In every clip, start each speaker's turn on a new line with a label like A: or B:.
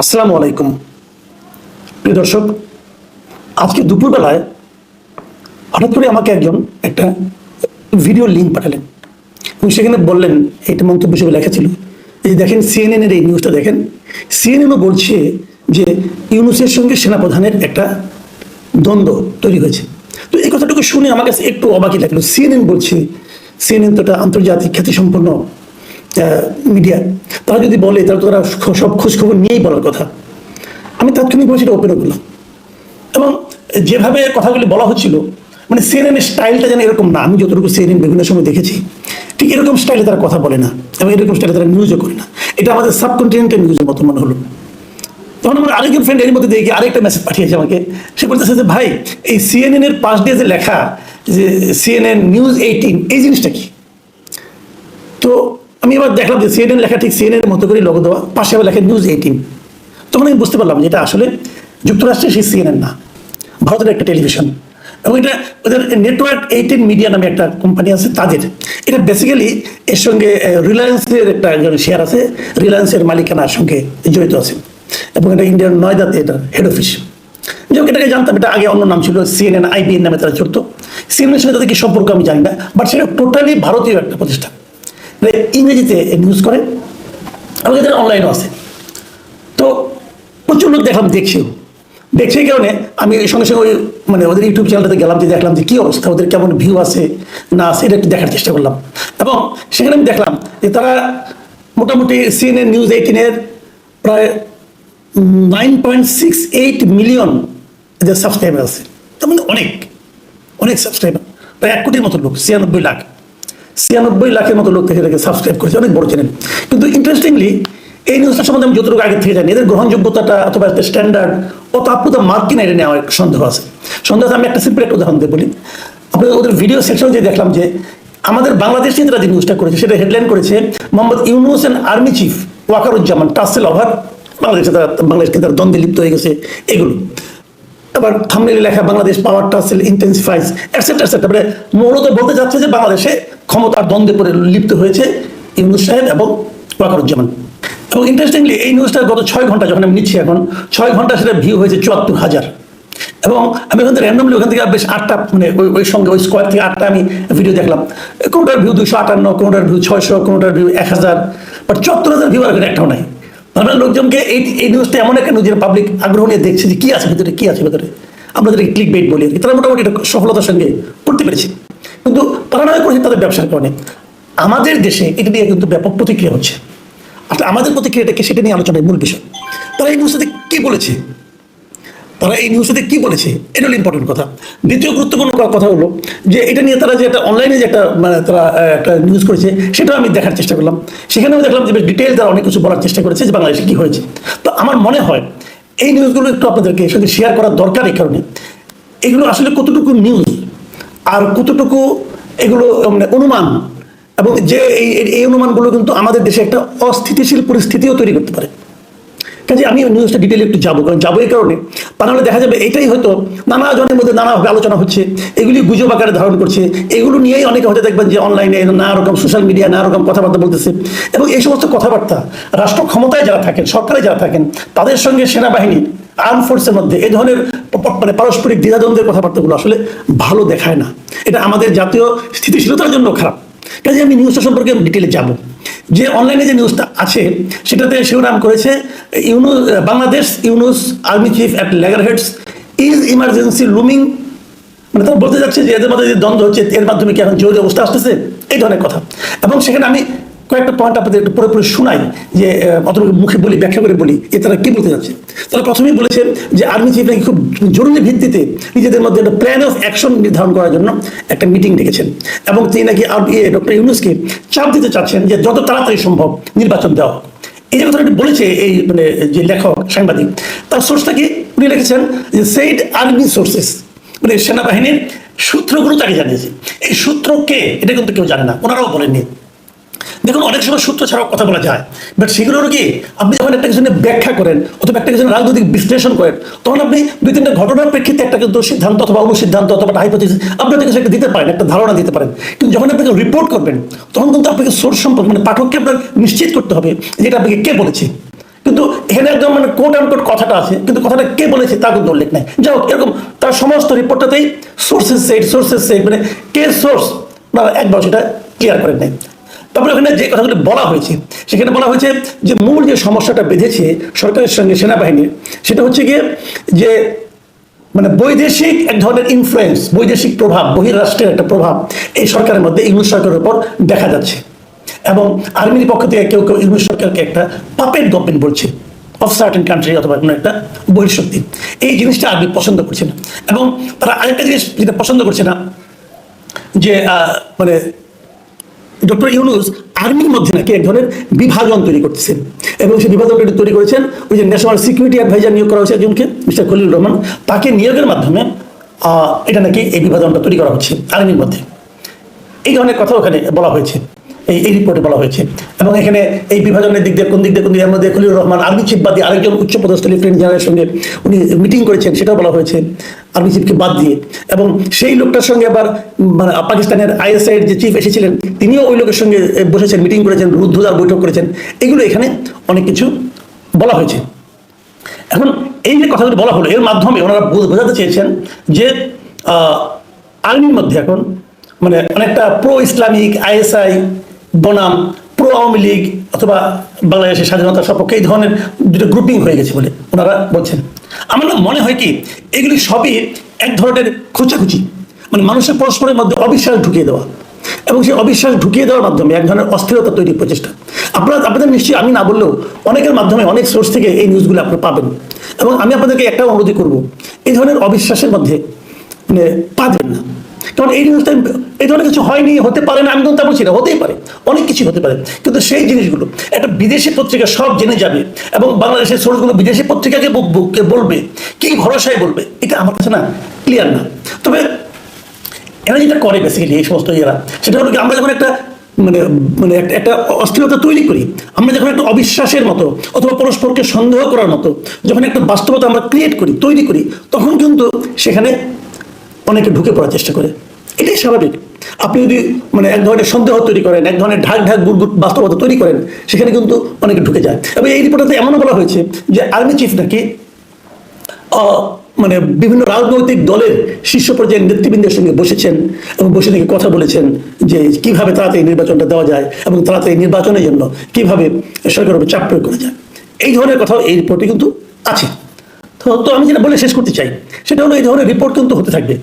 A: আসসালামু আলাইকুম। প্রিয় দর্শক, আজকে দুপুরবেলায় হঠাৎ করে আমাকে একজন একটা ভিডিও লিঙ্ক পাঠালেন। এবং সেখানে বললেন এটা মন্তব্য হিসেবে লেখা ছিল, এই দেখেন সিএনএন এর এই নিউজটা দেখেন, সিএনএনও বলছে যে ইউনুসের সঙ্গে সেনাপ্রধানের একটা দ্বন্দ্ব তৈরি হয়েছে। তো এই কথাটুকু শুনে আমার কাছে একটু অবাকই লাগল। সিএনএন বলছে, সিএনএন তো একটা আন্তর্জাতিক খ্যাতিসম্পন্ন মিডিয়া তারা যদি বলে, তাহলে তারা সব খোঁজখবর নিয়েই বলার কথা। আমি তাৎক্ষণিকভাবে সেটা ওপেনও করলাম। এবং যেভাবে কথাগুলি বলা হচ্ছিল মানে সিএনএন স্টাইলটা যেন এরকম না, আমি যতটুকু সিএনএন বিভিন্ন সময় দেখেছি, ঠিক এরকম স্টাইলে তারা কথা বলে না, এবং এরকম স্টাইলে তারা নিউজও করে না। এটা আমাদের সাবকন্টিনেন্টের নিউজের মতো মনে হলো। তখন আমার আরেকজন ফ্রেন্ড এর মধ্যে দেখি আরেকটা মেসেজ পাঠিয়েছে আমাকে। সে বলতেছে যে, ভাই, এই সিএনএন এর পাশ দিয়ে যে লেখা, যে সিএনএন নিউজ এইটিন এই জিনিসটা কি? তো আমি এবার দেখলাম যে সিএনএন লেখা ঠিক সিএনএন এর মতো করে লোগো দেওয়া, পাশে আবার লেখা নিউজ এইটিন তখন আমি বুঝতে পারলাম যে এটা আসলে যুক্তরাষ্ট্রের সেই সিএনএন না, ভারতের একটা টেলিভিশন এবং এটা ওদের নেটওয়ার্ক এইটিন মিডিয়া নামে একটা কোম্পানি আছে, তাদের। এটা বেসিক্যালি এর সঙ্গে রিলায়েন্সের একটা শেয়ার আছে রিলায়েন্সের মালিকানার সঙ্গে জড়িত আছে। এবং এটা ইন্ডিয়ার নয়দাতে এটা হেড অফিস যেমন এটাকে জানতাম, এটা আগে অন্য নাম ছিল সিএনএন আইবিএন নামে তারা চড়তো সিএনএন সঙ্গে তাদের কি সম্পর্ক আমি জানি না বাট সেটা টোটালি ভারতীয় একটা প্রতিষ্ঠান। মানে ইংরেজিতে নিউজ করে এবং এদের অনলাইনও আছে। তো প্রচুর লোক দেখলাম, দেখছেও। দেখছে কারণে আমি সঙ্গে সঙ্গে ওই মানে ওদের ইউটিউব চ্যানেলটাতে গেলাম যে দেখলাম যে কী অবস্থা, ওদের কেমন ভিউ আছে, না আছে, এটা একটু দেখার চেষ্টা করলাম। এবং সেখানে আমি দেখলাম যে তারা মোটামুটি সিএনএন নিউজ এইটিনের প্রায় nine point six eight million এদের সাবস্ক্রাইবার আছে। তার মানে অনেক অনেক সাবস্ক্রাইবার প্রায় এক কোটির মতো লোক, ছিয়ানব্বই লাখ। ছিয়ানব্বই লাখের মতো লোক থেকে সাবস্ক্রাইব করেছে, অনেক বড় চ্যানেল কিন্তু ইন্টারেস্টিংলি এই নিউজটার সম্বন্ধে আমি যতটুকু আগে থেকে জানি, এদের গ্রহণযোগ্যতাটা অথবা একটা স্ট্যান্ডার্ড অত আপ্লুত মার্ক কিনা এটা নিয়ে সন্দেহ আছে। সন্দেহ আছে, আমি একটা সিম্পল একটা উদাহরণ দিয়ে বলি। আপনি ওদের ভিডিও সেকশনে যে দেখলাম যে, আমাদের বাংলাদেশে তারা যে নিউজটা করেছে, সেটা হেডলাইন করেছে Mohammad Yunus and army chief Wakeruzzaman tussle over বাংলাদেশে তারা, বাংলাদেশকে তারা দ্বন্দ্বে লিপ্ত হয়ে গেছে, এগুলো। আবার থামনেলে লেখা Bangladesh power tussle intensifies etcetera etcetera মানে মূলত বলতে যাচ্ছে যে বাংলাদেশে ক্ষমতার দ্বন্দ্বে পড়ে লিপ্ত হয়েছে ইউনুস সাহেব এবং ওয়াকারুজ্জামান। এবং ইন্টারেস্টিংলি এই নিউজটা গত ছয় ঘণ্টা যখন আমি নিচ্ছি এখন, ছয় ঘণ্টা সেটা ভিউ হয়েছে চুয়াত্তর হাজার। এবং আমি ওখান থেকে র্যান্ডমলি ওখান থেকে বেশ আটটা মানে ওই ওই সঙ্গে ওই স্কোয়ার থেকে আটটা আমি ভিডিও দেখলাম। কোনোটার ভিউ দুশো আটান্ন, কোনোটার ভিউ ছয়শো, কোনোটার ভিউ এক হাজার বাট চুয়াত্তর হাজার ভিউ আর একটাও নাই। মানে লোকজনকে এই এই নিউজটা এমন একটা নিউজের পাবলিক আগ্রহ নিয়ে দেখছে যে কী আছে ভেতরে কী আছে ভেতরে। আমরা ক্লিক বেট বলি আর কি, তারা মোটামুটি এটা সফলতার সঙ্গে করতে পেরেছে। কিন্তু তারা নয় করেছে তাদের ব্যবসার কারণে। আমাদের দেশে এটা নিয়ে কিন্তু ব্যাপক প্রতিক্রিয়া হচ্ছে। আসলে আমাদের প্রতিক্রিয়াটাকে সেটা নিয়ে আলোচনায় মূল বিষয়। তারা এই নিউজটাতে কী বলেছে? তারা এই নিউজটাতে কি বলেছে? এটা হলো ইম্পর্টেন্ট কথা। দ্বিতীয় গুরুত্বপূর্ণ কথা হলো যে, এটা নিয়ে তারা যে একটা অনলাইনে যে একটা মানে তারা একটা নিউজ করেছে, সেটাও আমি দেখার চেষ্টা করলাম। সেখানে আমি দেখলাম যে বেশ ডিটেল তারা অনেক কিছু বলার চেষ্টা করেছে যে বাংলাদেশে কি হয়েছে। তো আমার মনে হয় এই নিউজগুলো একটু আপনাদেরকে সঙ্গে শেয়ার করার দরকার এই কারণে। এগুলো আসলে কতটুকু নিউজ আর কতটুকু এগুলো মানে অনুমান? এবং যে এই অনুমানগুলো কিন্তু আমাদের দেশে একটা অস্থিতিশীল পরিস্থিতিও তৈরি করতে পারে। কাজে আমি নিউজটা ডিটেলে একটু যাব, কারণ যাব এই কারণে। তা নাহলে দেখা যাবে এটাই হয়তো নানা জনের মধ্যে নানাভাবে আলোচনা হচ্ছে, এগুলি গুজব আকারে ধারণ করছে। এগুলো নিয়েই অনেকে হয়তো দেখবেন যে অনলাইনে নানা রকম সোশ্যাল মিডিয়া নানা রকম কথাবার্তা বলতেছে। এবং এই সমস্ত কথাবার্তা, রাষ্ট্র ক্ষমতায় যারা থাকেন, সরকারে যারা থাকেন, তাদের সঙ্গে সেনাবাহিনী আর্ম ফোর্সের মধ্যে এই ধরনের মানে পারস্পরিক দ্বিধাদ্বন্দ্বের কথাবার্তাগুলো আসলে ভালো দেখায় না। এটা আমাদের জাতীয় স্থিতিশীলতার জন্য খারাপ। কাজে আমি নিউজটা সম্পর্কে ডিটেলে যাব। যে অনলাইনে যে নিউজটা আছে সেটাতে শিরোনাম করেছে Yunus Bangladesh Yunus army chief at loggerheads is emergency looming মানে তারা বলতে যাচ্ছে যে এদের মধ্যে যে দ্বন্দ্ব হচ্ছে এর মাধ্যমে কি এখন জরুরি অবস্থা আসতেছে? এই ধরনের কথা। এবং সেখানে আমি কয়েকটা পয়েন্ট আপনাদের একটু পুরোপুরি শোনাই যে আহ, অত মুখে বলি ব্যাখ্যা করে বলি এ তারা কি বলতে যাচ্ছে। তারা প্রথমেই বলেছেন যে আর্মি চিফ নাকি খুব জরুরি ভিত্তিতে নিজেদের মধ্যে একটা প্ল্যান অফ অ্যাকশন নির্ধারণ করার জন্য একটা মিটিং ডেকেছেন। এবং তিনি নাকি ডক্টর ইউনুসকে চাপ দিতে চাচ্ছেন যে যত তাড়াতাড়ি সম্ভব নির্বাচন দেওয়া। এই যে কথাটা বলেছে এই মানে যে লেখক, সাংবাদিক, তার সোর্সটাকে উনি লিখেছেন যে সেইড আর্মি সোর্সেস মানে সেনাবাহিনীর সূত্রগুলো তাকে জানিয়েছে। এই সূত্র কে? এটা কিন্তু কেউ জানে না। ওনারাও বলেননি। দেখুন, অনেক সময় সূত্র ছাড়াও কথা বলা যায় বাট সেগুলোর কি আপনি যখন একটা কিছু ব্যাখ্যা করেন অথবা একটা কিছু রাজনৈতিক বিশ্লেষণ করেন, তখন আপনি দুই তিনটা ঘটনার প্রেক্ষিতে একটা কিন্তু সিদ্ধান্ত অথবা অনুসিদ্ধান্ত অথবা হাইপোথিস আপনি একটা কিছু একটা দিতে পারেন, একটা ধারণা দিতে পারেন। কিন্তু যখন আপনাকে রিপোর্ট করবেন, তখন কিন্তু আপনাকে সোর্স সম্পর্কে মানে পাঠককে আপনার নিশ্চিত করতে হবে যে এটা আপনাকে কে বলেছে। কিন্তু এখানে একদম মানে কোট অ্যান্ড কোট কথাটা আছে, কিন্তু কথাটা কে বলেছে তা কিন্তু উল্লেখ নাই। যাই হোক, এরকম তার সমস্ত রিপোর্টটাতেই সোর্সেস সেট সোর্সেস সেট মানে কে সোর্স একবার সেটা ক্লিয়ার করে নেয় তারপরে ওখানে যে কথাগুলো বলা হয়েছে, সেখানে বলা হয়েছে যে মূল যে সমস্যাটা বেঁধেছে সরকারের সঙ্গে সেনাবাহিনীর, সেটা হচ্ছে গিয়ে যে মানে বৈদেশিক এক ধরনের ইনফ্লুয়েন্স বৈদেশিক প্রভাব, বহিরাষ্ট্রের একটা প্রভাব এই সরকারের মধ্যে ইংলিশ সরকারের উপর দেখা যাচ্ছে। এবং আর্মির পক্ষ থেকে কেউ কেউ ইংলিশ সরকারকে একটা পাপেট গভর্নমেন্ট বলছে অফ সার্টেন কান্ট্রি অথবা কোনো একটা বহিঃশক্তি। এই জিনিসটা আর্মি পছন্দ করছে না। এবং তারা আরেকটা জিনিস যেটা পছন্দ করছে না, যে মানে ডক্টর ইউনুস আর্মির মধ্যে নাকি এক ধরনের বিভাজন তৈরি করতেছেন এবং সেই বিভাজনটা তৈরি করেছেন ওই যে ন্যাশনাল সিকিউরিটি অ্যাডভাইজার নিয়োগ করা হয়েছে একজনকে, মিস্টার খলিল রহমান। তাকে নিয়োগের মাধ্যমে এটা নাকি এই বিভাজনটা তৈরি করা হচ্ছে আর্মির মধ্যে। এই ধরনের কথা ওখানে বলা হয়েছে। এই রিপোর্টে বলা হয়েছে। এবং এখানে এই বিভাজনের দিক দিয়ে, কোন দিক দিয়ে, কোন দিকে মধ্যে খলিল রহমান, আর্মি চিফ বাদ দিয়ে আরেকজন উচ্চপদস্থ লেফটেন্যান্ট জেনারেলের সঙ্গে উনি মিটিং করেছেন, সেটাও বলা হয়েছে, আর্মি চিফকে বাদ দিয়ে। এবং সেই লোকটার সঙ্গে আবার মানে পাকিস্তানের আইএসআই যে চিফ এসেছিলেন, তিনিও ওই লোকের সঙ্গে বসেছেন মিটিং করেছেন রুদ্ধদার বৈঠক করেছেন। এগুলো এখানে অনেক কিছু বলা হয়েছে। এখন এই যে কথাগুলো বলা হলো, এর মাধ্যমে ওনারা বোঝাতে চেয়েছেন যে আর্মির মধ্যে এখন মানে অনেকটা প্রো ইসলামিক আইএসআই বনাম, প্রো আওয়ামী লীগ অথবা বাংলাদেশের স্বাধীনতা সপক্ষে এই ধরনের দুটো গ্রুপিং হয়ে গেছে বলে ওনারা বলছেন। আমার মনে হয় কি, এগুলি সবই এক ধরনের খোঁচাখুচি মানে মানুষের পরস্পরের মধ্যে অবিশ্বাস ঢুকিয়ে দেওয়া এবং সেই অবিশ্বাস ঢুকিয়ে দেওয়ার মাধ্যমে এক ধরনের অস্থিরতা তৈরির প্রচেষ্টা। আপনারা, আপনাদের নিশ্চয়ই, আমি না বললেও অনেকের মাধ্যমে, অনেক সোর্স থেকে এই নিউজগুলো আপনারা পাবেন। এবং আমি আপনাদেরকে একটা অনুরোধ করব, এই ধরনের অবিশ্বাসের মধ্যে মানে পা দেবেন না। কারণ এই নিউজটা এই ধরনের কিছু হয়নি, হতে পারে না, আমি কিন্তু তা বলছি না, হতেই পারে, অনেক কিছু হতে পারে। কিন্তু সেই জিনিসগুলো, একটা বিদেশি পত্রিকা সব জেনে যাবে এবং বাংলাদেশের সোর্সগুলো বিদেশি পত্রিকাকে বলবে, কি ভরসায় বলবে, এটা আমার কাছে না ক্লিয়ার না। তবে এরা যেটা করে বেসিক্যালি এই সমস্ত ইয়েরা, সেটা হলো কি আমরা যখন একটা মানে মানে একটা অস্থিরতা তৈরি করি, আমরা যখন একটা অবিশ্বাসের মতো অথবা পরস্পরকে সন্দেহ করার মতো, যখন একটা বাস্তবতা আমরা ক্রিয়েট করি, তৈরি করি, তখন কিন্তু সেখানে অনেকে ঢুকে পড়ার চেষ্টা করে। এটাই স্বাভাবিক। আপনি যদি মানে এক ধরনের সন্দেহ তৈরি করেন, এক ধরনের ঢাক ঢাক বুড়বুট বাস্তবতা তৈরি করেন, সেখানে কিন্তু অনেকে ঢুকে যায়। এবং এই রিপোর্টে এমনও বলা হয়েছে যে আর্মি চিফ নাকি মানে বিভিন্ন রাজনৈতিক দলের শীর্ষ পর্যায়ের নেতৃবৃন্দের সঙ্গে বসেছেন এবং বসে থেকে কথা বলেছেন যে কীভাবে তাড়াতাড়ি নির্বাচনটা দেওয়া যায় এবং তাড়াতাড়ি নির্বাচনের জন্য কীভাবে সরকারের উপর চাপ প্রয়োগ করা যায়। এই ধরনের কথাও এই রিপোর্টে কিন্তু আছে। তো আমি যেটা বলে শেষ করতে চাই, সেটা হলো এই ধরনের রিপোর্ট কিন্তু হতে থাকবে।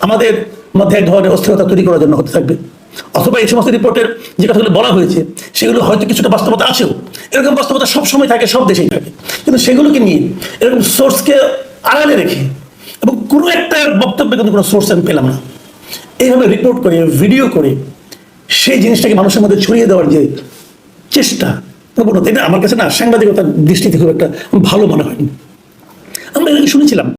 A: আমাদের মধ্যে এক ধরনের অস্থিরতা তৈরি করার জন্য হতে থাকবে। অথবা এই সমস্ত রিপোর্টের যে কথাগুলো বলা হয়েছে, সেগুলো হয়তো কিছুটা বাস্তবতা আছেও। এরকম বাস্তবতা সব সময় থাকে, সব দেশেই থাকে। কিন্তু সেগুলোকে নিয়ে এরকম সোর্সকে আড়ালে রেখে এবং কোনো একটা বক্তব্যে কিন্তু কোনো সোর্স আমি পেলাম না। এইভাবে রিপোর্ট করে ভিডিও করে, সেই জিনিসটাকে মানুষের মধ্যে ছড়িয়ে দেওয়ার যে চেষ্টা, প্রবণতা, এটা আমার কাছে না সাংবাদিকতার দৃষ্টিতে খুব একটা ভালো মনে হয়নি। আমরা আগে শুনেছিলাম।